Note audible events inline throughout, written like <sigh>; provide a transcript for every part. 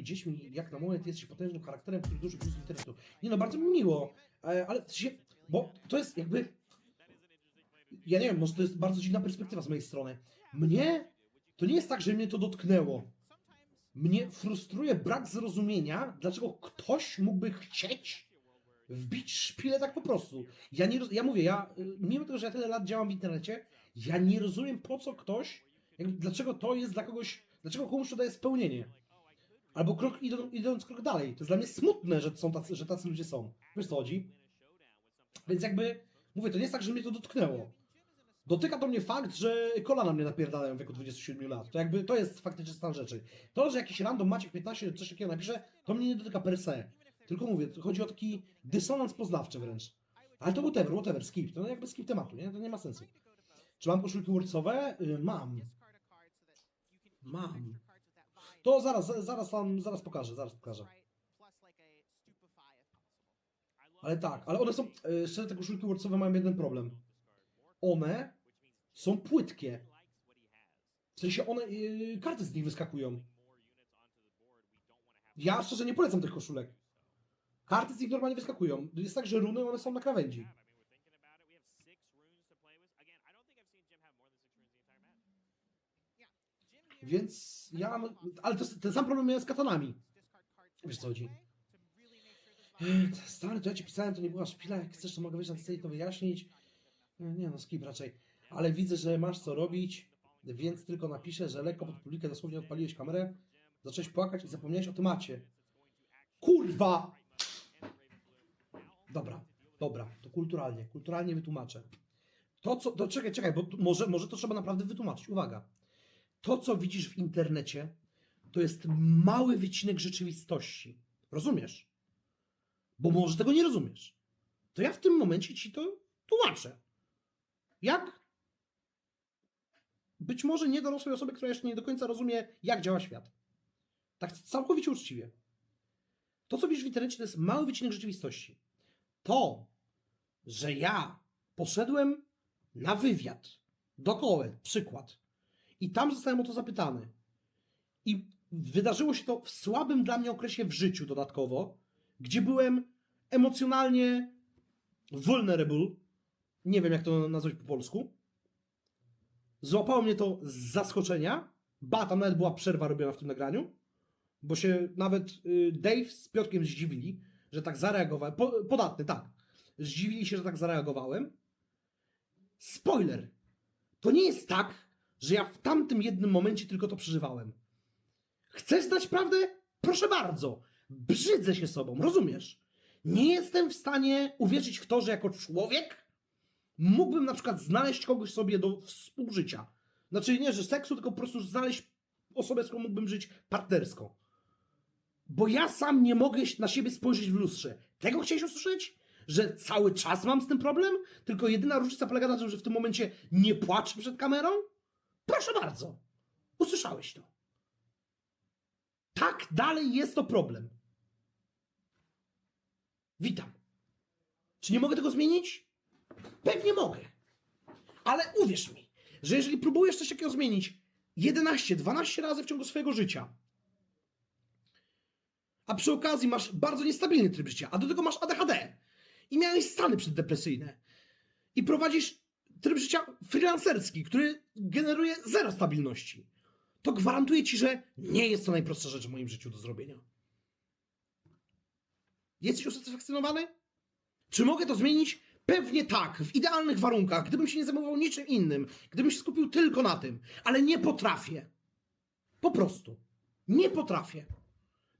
moimi dziećmi, jak na moje, ty jesteś potężnym charakterem, który dużo plus internetu. Nie no, bardzo mi miło, e, ale się, bo to jest jakby, ja nie wiem, może to jest bardzo dziwna perspektywa z mojej strony. Mnie, to nie jest tak, że mnie to dotknęło. Mnie frustruje brak zrozumienia, dlaczego ktoś mógłby chcieć wbić szpilę tak po prostu. Ja nie, ja mówię, ja, mimo tego, że ja tyle lat działam w internecie, ja nie rozumiem po co ktoś, jakby, dlaczego to jest dla kogoś, dlaczego komuś to daje spełnienie. Albo krok, idą, idąc krok dalej. To jest dla mnie smutne, że, są tacy, że tacy ludzie są. Wiesz co chodzi? Więc jakby, mówię, to nie jest tak, że mnie to dotknęło. Dotyka to mnie fakt, że kolana mnie napierdalają w wieku 27 lat. To jakby, to jest faktyczny stan rzeczy. To, że jakiś random Maciek 15 coś takiego napisze, to mnie nie dotyka per se. Tylko mówię, chodzi o taki dysonans poznawczy wręcz. Ale to whatever, whatever, skip. To jakby skip tematu, nie? To nie ma sensu. Czy mam koszulki Wordsowe? Y, Mam. Mam. To zaraz, zaraz tam, zaraz pokażę, zaraz pokażę. Ale tak, ale one są, y, szczerze te koszulki Wordsowe mają jeden problem. One są płytkie. W sensie one, y, karty z nich wyskakują. Ja szczerze nie polecam tych koszulek. Karty z nich normalnie wyskakują. Jest tak, że runy one są na krawędzi. Więc ja mam, ale to, ten sam problem miałem z katanami. Wiesz co chodzi? Stary, to ja ci pisałem, to nie była szpila, jak chcesz, to mogę wyjść na scenie i to wyjaśnić. Nie, Nie no, skip raczej. Ale widzę, że masz co robić, więc tylko napiszę, że lekko pod publikę dosłownie odpaliłeś kamerę, zacząłeś płakać i zapomniałeś o temacie. Kurwa! Dobra, dobra, to kulturalnie, kulturalnie wytłumaczę. To co, to czekaj, czekaj, bo może, może to trzeba naprawdę wytłumaczyć. Uwaga. To, co widzisz w internecie, to jest mały wycinek rzeczywistości. Rozumiesz? Bo może tego nie rozumiesz. To ja w tym momencie ci to tłumaczę. Jak być może nie dorosłej osobie, która jeszcze nie do końca rozumie, jak działa świat. Tak całkowicie uczciwie. To, co widzisz w internecie, to jest mały wycinek rzeczywistości. To, że ja poszedłem na wywiad do przykład, i tam zostałem o to zapytany. I wydarzyło się to w słabym dla mnie okresie w życiu dodatkowo, gdzie byłem emocjonalnie vulnerable. Nie wiem, jak to nazwać po polsku. Złapało mnie to z zaskoczenia. Ba, tam nawet była przerwa robiona w tym nagraniu, bo się nawet y, Dave z Piotrkiem zdziwili, że tak zareagowałem. Po, podatny, tak. Zdziwili się, że tak zareagowałem. Spoiler. To nie jest tak, że ja w tamtym jednym momencie tylko to przeżywałem. Chcesz znać prawdę? Proszę bardzo. Brzydzę się sobą, rozumiesz? Nie jestem w stanie uwierzyć w to, że jako człowiek mógłbym na przykład znaleźć kogoś sobie do współżycia. Znaczy nie, że seksu, tylko po prostu znaleźć osobę, z którą mógłbym żyć partnersko. Bo ja sam nie mogę na siebie spojrzeć w lustrze. Tego chciałeś usłyszeć? Że cały czas mam z tym problem? Tylko jedyna różnica polega na tym, że w tym momencie nie płaczę przed kamerą? Proszę bardzo. Usłyszałeś to. Tak, dalej jest to problem. Witam. Czy nie mogę tego zmienić? Pewnie mogę. Ale uwierz mi, że jeżeli próbujesz coś takiego zmienić 11, 12 razy w ciągu swojego życia, a przy okazji masz bardzo niestabilny tryb życia, a do tego masz ADHD i miałeś stany przeddepresyjne i prowadzisz tryb życia freelancerski, który generuje zero stabilności, to gwarantuję ci, że nie jest to najprostsza rzecz w moim życiu do zrobienia. Jesteś usatysfakcjonowany? Czy mogę to zmienić? Pewnie tak, w idealnych warunkach, gdybym się nie zajmował niczym innym, gdybym się skupił tylko na tym, ale nie potrafię. Po prostu. Nie potrafię.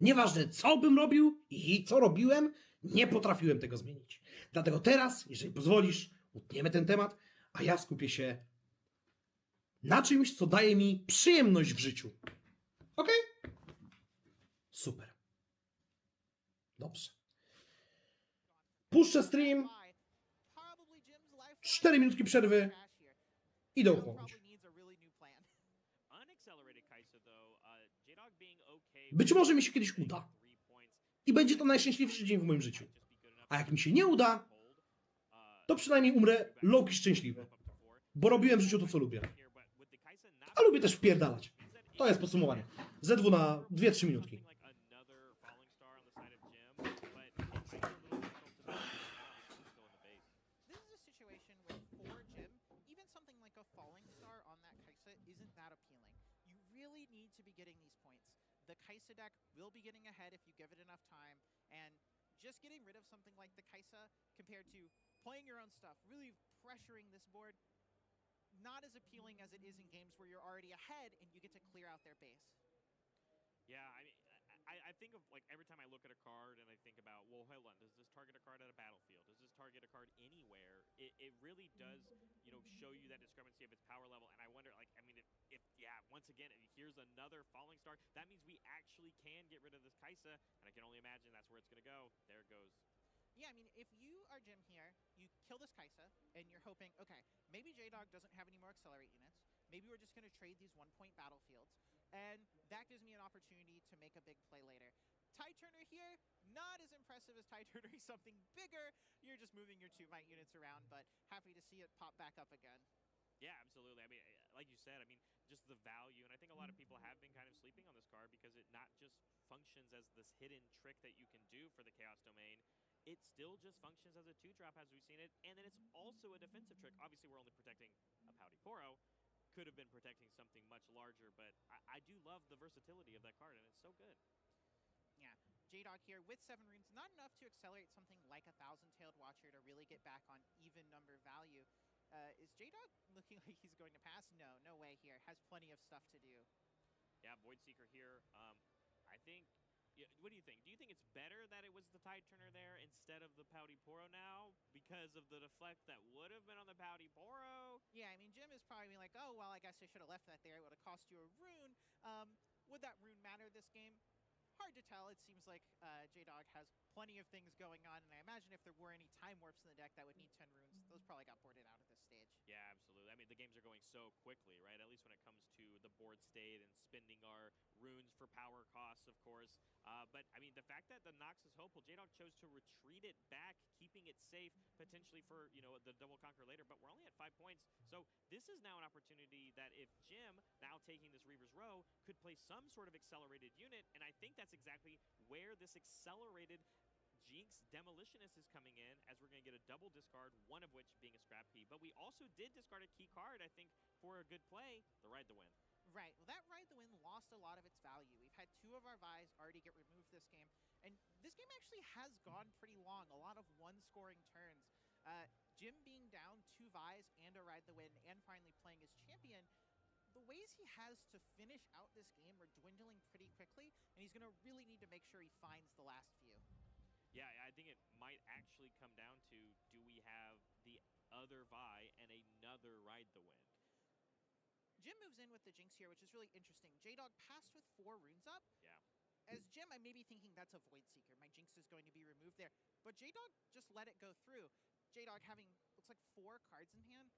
Nieważne, co bym robił i co robiłem, nie potrafiłem tego zmienić. Dlatego teraz, jeżeli pozwolisz, utniemy ten temat, a ja skupię się na czymś, co daje mi przyjemność w życiu. Ok? Super. Dobrze. Puszczę stream, cztery minutki przerwy, idę uchłonąć. Być może mi się kiedyś uda. I będzie to najszczęśliwszy dzień w moim życiu. A jak mi się nie uda, to przynajmniej umrę Loki szczęśliwy. Bo robiłem w życiu to, co lubię. A lubię też wpierdalać. To jest podsumowanie. Z2 na 2-3 minutki. really need to be getting these points. The Kaisa deck will be getting ahead if you give it enough time, and just getting rid of something like the Kaisa compared to playing your own stuff, really pressuring this board, not as appealing as it is in games where you're already ahead and you get to clear out their base. Yeah, I mean, I, I think of like every time I look at a card and I think about, well, hold on, does this target a card at a battlefield? Does this target a card anywhere? It, it really does, you know, show you that discrepancy of its power level. And I wonder, like, I mean, if, if yeah, once again, here's another falling star, that means we actually can get rid of this Kaisa. And I can only imagine that's where it's going to go. There it goes. Yeah, I mean, if you are Jim here, you kill this Kaisa, and you're hoping, okay, maybe J-Dog doesn't have any more Accelerate units. Maybe we're just going to trade these one-point battlefields, and that gives me an opportunity to make a big play later. Ty Turner here, not as impressive as Ty <laughs> Turner. Something bigger. You're just moving your two might units around, but happy to see it pop back up again. Yeah, absolutely. I mean, uh, like you said, I mean, just the value, and I think a lot of people have been kind of sleeping on this card because it not just functions as this hidden trick that you can do for the Chaos Domain, it still just functions as a two drop as we've seen it, and then it's also a defensive trick. Obviously, we're only protecting a Pouty Poro. Could have been protecting something much larger, but I, I do love the versatility of that card, and it's so good. Yeah, J-Dog here with seven runes, not enough to accelerate something like a Thousand-Tailed Watcher to really get back on even number value. Uh, is J-Dog looking <laughs> like he's going to pass? No, no way here. Has plenty of stuff to do. Yeah, Void Seeker here. Um. What do you think? Do you think it's better that it was the Tide Turner there instead of the Pouty Poro now because of the deflect that would have been on the Pouty Poro? Yeah, I mean, Jim is probably like, oh, well, I guess I should have left that there. It would have cost you a rune. Um, would that rune matter this game? Hard to tell. It seems like uh, J-Dog has plenty of things going on, and I imagine if there were any time warps in the deck that would need 10 runes, those probably got boarded out at this stage. Yeah, absolutely. I mean, the games are going so quickly, right? At least when it comes to the board state and spending our runes for power costs, of course. Uh, but, I mean, the fact that the Nox is hopeful, J-Dog chose to retreat it back, keeping it safe, potentially for, you know, the double conquer later, but we're only at five points. So this is now an opportunity that if Jim, now taking this Reaver's Row, could play some sort of accelerated unit, and I think that's exactly where this accelerated Jinx Demolitionist is coming in as we're going to get a double discard, one of which being a scrap key. But we also did discard a key card, I think, for a good play, the Ride the Win. Right. Well, that Ride the Win lost a lot of its value. We've had two of our Vi's already get removed this game, and this game actually has gone pretty long. A lot of one-scoring turns. Uh, Jim being down two Vi's and a Ride the Win and finally playing as champion, the ways he has to finish out this game are dwindling pretty quickly, and he's going to really need to make sure he finds the last few. Yeah, I think it might actually come down to do we have the other Vi and another Ride the Wind? Jim moves in with the Jinx here, which is really interesting. J-Dog passed with four runes up. Yeah. As Jim, I may be thinking that's a Void Seeker. My Jinx is going to be removed there. But J-Dog just let it go through. J-Dog having, looks like four cards in hand.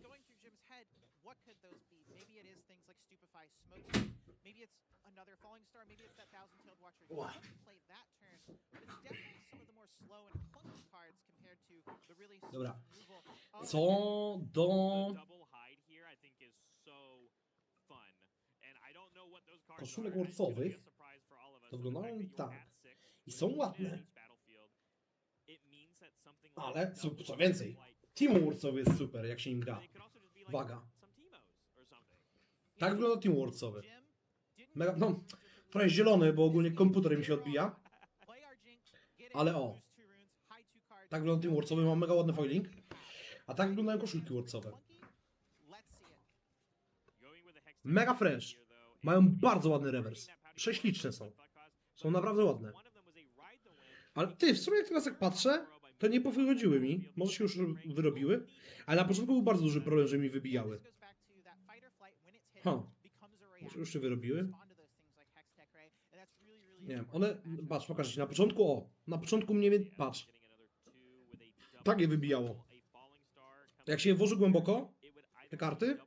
Going through Jim's head, what could those be? Maybe it is things like Stupefy, Smoke. Maybe it's another Falling Star. Maybe it's that Thousand-Tailed Watcher. Wow. couldn't play that turn, but it's definitely some of the more slow and clunky cards compared to the really swift Dobra. removal of Co do... double hide here, I think, is so fun. And I don't know what those cards Koszulek us, to wyglądają tak. I są ładne. Ale co, co więcej, Teamworksowy jest super, jak się nim gra. Something. Tak wygląda Teamworksowy. Jim didn't Mega, no, trochę zielony, bo ogólnie komputer mi się odbija. Ale o. Tak wygląda Team Warcowy, mam mega ładny foiling. A tak wyglądają koszulki hex Mega fresh. Mają bardzo ładny rewers. Prześliczne są. Są naprawdę ładne. Ale ty, w sumie teraz jak patrzę, to nie powychodziły mi. Może się już wyrobiły. Ale na początku był bardzo duży problem, że mi wybijały. This goes back to that fight or flight when it's hit, Huh. becomes a Może już się wyrobiły? Nie wiem, one, patrz, pokażę ci, na początku, o, na początku mnie, patrz, tak je wybijało. Jak się je włoży głęboko, te karty,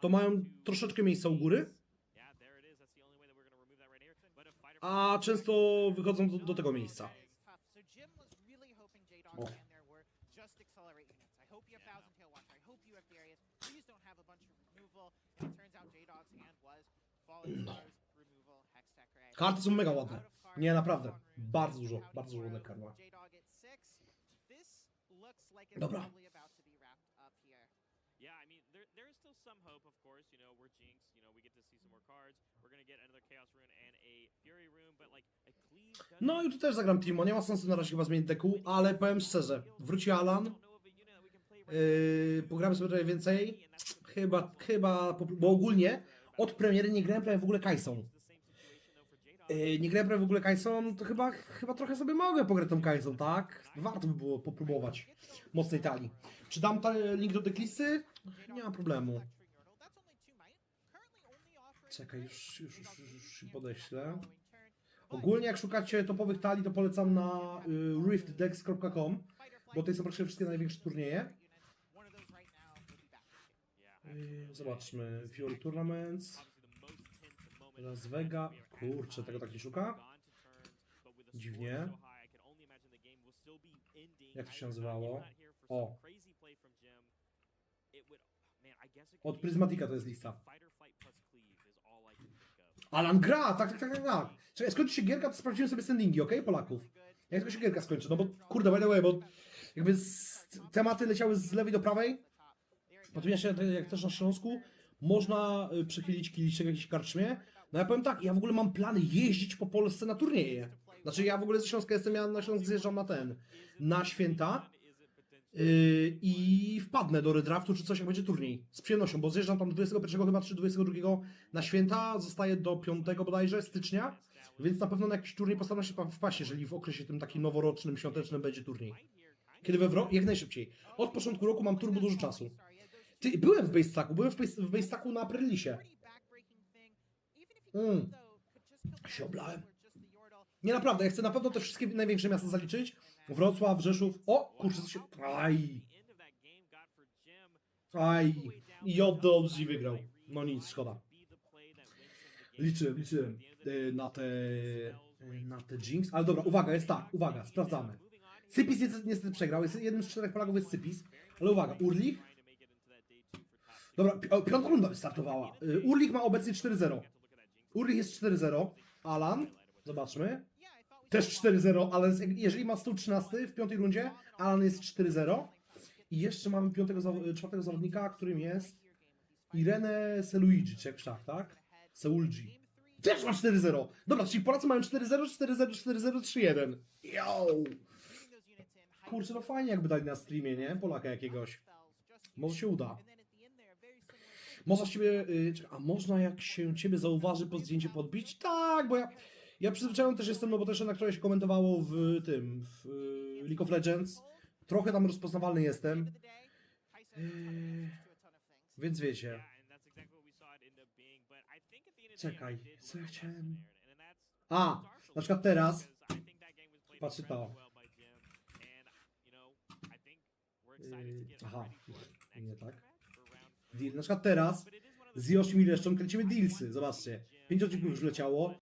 to mają troszeczkę miejsca u góry, a często wychodzą do, do tego miejsca. That is tough. So Jim was really hoping J-Dog Oh. and there were just accelerate units. I hope you have Yeah. Thousand Tail Watcher. I hope you have Darius. Please don't have a bunch of removal. And it turns out J-Dog's hand was Ray. Karty są mega ładne. Nie, naprawdę. Bardzo dużo, bardzo dużo ładnych kart Dobra. Yeah, I mean, there, there is still some hope, of course. You know, we're Jinx. You know, we get to see some more cards. We're to get Chaos Rune and a Fury Rune, but like a doesn't No i tu też zagram Timo, nie ma sensu na razie chyba zmienić deku, ale powiem szczerze, wróci Alan, yy, pogramy sobie trochę więcej, chyba, chyba, bo ogólnie od premiery nie grałem prawie w ogóle Kajsą. Yy, nie grałem prawie w ogóle Kajsą, to chyba, chyba trochę sobie mogę pograć tą tak? Warto by było popróbować mocnej talii. Czy dam link do deklisty? Nie ma problemu. Czekaj, już, już, już, już, podeślę. Ogólnie jak szukacie topowych talii, to polecam na y, riftdex.com, bo tutaj są praktycznie wszystkie największe turnieje. Zobaczmy, Fury Tournaments, Las Vegas. Kurczę, tego tak nie szuka? Dziwnie. Jak to się nazywało? O. Od Prismatica to jest lista. Alan gra, tak, tak, tak, tak, tak. Czekaj, skończy się gierka, to sprawdzimy sobie standingi, okej, Polaków? Jak tylko się gierka skończy, no bo kurde, by the way, bo jakby tematy leciały z lewej do prawej, Natomiast ja, jak też na Śląsku, można y, przychylić kieliszek jakiejś karczmie. No ja powiem tak, ja w ogóle mam plany jeździć po Polsce na turnieje. Znaczy ja w ogóle ze Śląska jestem, ja na Śląsk zjeżdżam na ten, na święta yy, i wpadnę do redraftu czy coś, jak będzie turniej. Z przyjemnością, bo zjeżdżam tam 21 chyba czy 22 na święta, zostaję do 5 bodajże stycznia, więc na pewno na jakiś turniej postaram się pa- wpaść, jeżeli w okresie tym takim noworocznym, świątecznym będzie turniej. Kiedy we wro- jak najszybciej. Od początku roku mam turbo dużo czasu. Ty, byłem w Basestacku, byłem w, Basestacku na Aprilisie. Mm. Się oblałem. Nie naprawdę, ja chcę na pewno te wszystkie największe miasta zaliczyć. Wrocław, Rzeszów. O, kurczę, się... Aj, aj. I JDOBZ wygrał. No nic, szkoda. Liczyłem, liczyłem y, na te, y, na te Jinx. Ale dobra, uwaga, jest tak, uwaga, sprawdzamy. Sypis niestety, niestety przegrał, jest jednym z czterech Polaków jest Sypis. Ale uwaga, Urlich. Dobra, pi- piąta runda wystartowała. Y, Urlich ma obecnie 4-0. Urlich jest 4-0. Alan, zobaczmy. Też 4-0, ale jeżeli ma 113 w piątej rundzie, Alan jest 4-0. I jeszcze mamy piątego, zaw- czwartego zawodnika, którym jest Irene Seluigi, czy jakoś tak, tak? Seulgi. Też ma 4-0. Dobra, czyli Polacy mają 4-0, 4-0, 4-0, 3-1. Yo! Kurczę, no fajnie jakby dali na streamie, nie? Polaka jakiegoś. Może się uda. Można z ciebie, y, a można jak się ciebie zauważy po zdjęciu podbić? Tak, bo ja, ja przyzwyczajony też jestem, no bo też na której się komentowało w tym, w y, League of Legends. Trochę tam rozpoznawalny jestem, Eee, więc wiecie. Czekaj, co ja chciałem... A, na przykład teraz, patrzę to. Aha, nie tak. Deal. Na przykład teraz z Yoshim i resztą kręcimy dealsy, zobaczcie. Pięć odcinków już leciało,